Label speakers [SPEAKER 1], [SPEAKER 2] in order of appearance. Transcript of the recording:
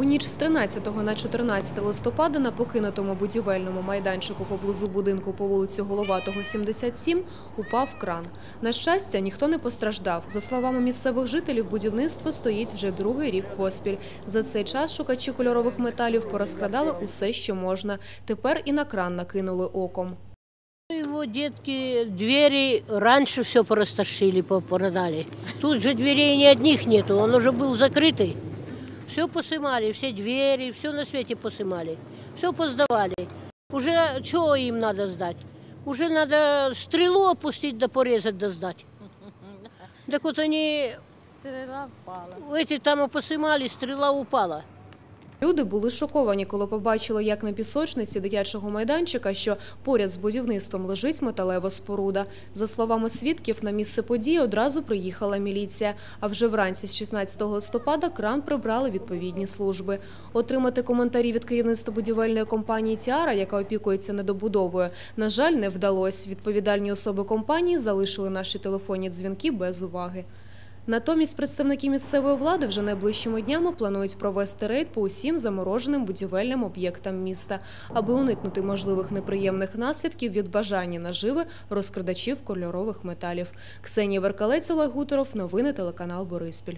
[SPEAKER 1] У ніч з 13 на 14 листопада на покинутому будівельному майданчику поблизу будинку по вулиці Головатого, 77, упав кран. На щастя, ніхто не постраждав. За словами місцевих жителів, будівництво стоїть вже другий рік поспіль. За цей час шукачі кольорових металів порозкрадали усе, що можна. Тепер і на кран накинули оком.
[SPEAKER 2] Его детки двери раньше все порастащили, по- продали. Тут же дверей ни одних нету, он уже был закрытый. Все посымали, все двери, все на свете посымали. Все поздавали. Уже чего им надо сдать? Уже надо стрелу опустить да порезать да сдать. Так вот они
[SPEAKER 3] Стрела впала.
[SPEAKER 2] эти там посымали, стрела упала.
[SPEAKER 1] Люди були шоковані, коли побачили, як на пісочниці дитячого майданчика, що поряд з будівництвом лежить металева споруда. За словами свідків, на місце події одразу приїхала міліція. А вже вранці з 16 листопада кран прибрали відповідні служби. Отримати коментарі від керівництва будівельної компанії «Тіара», яка опікується недобудовою, на жаль, не вдалося. Відповідальні особи компанії залишили наші телефонні дзвінки без уваги. Натомість представники місцевої влади вже найближчими днями планують провести рейд по усім замороженим будівельним об'єктам міста, аби уникнути можливих неприємних наслідків від бажання наживи розкрадачів кольорових металів. Ксенія Веркалець, Олег Гуторов, новини телеканал Бориспіль.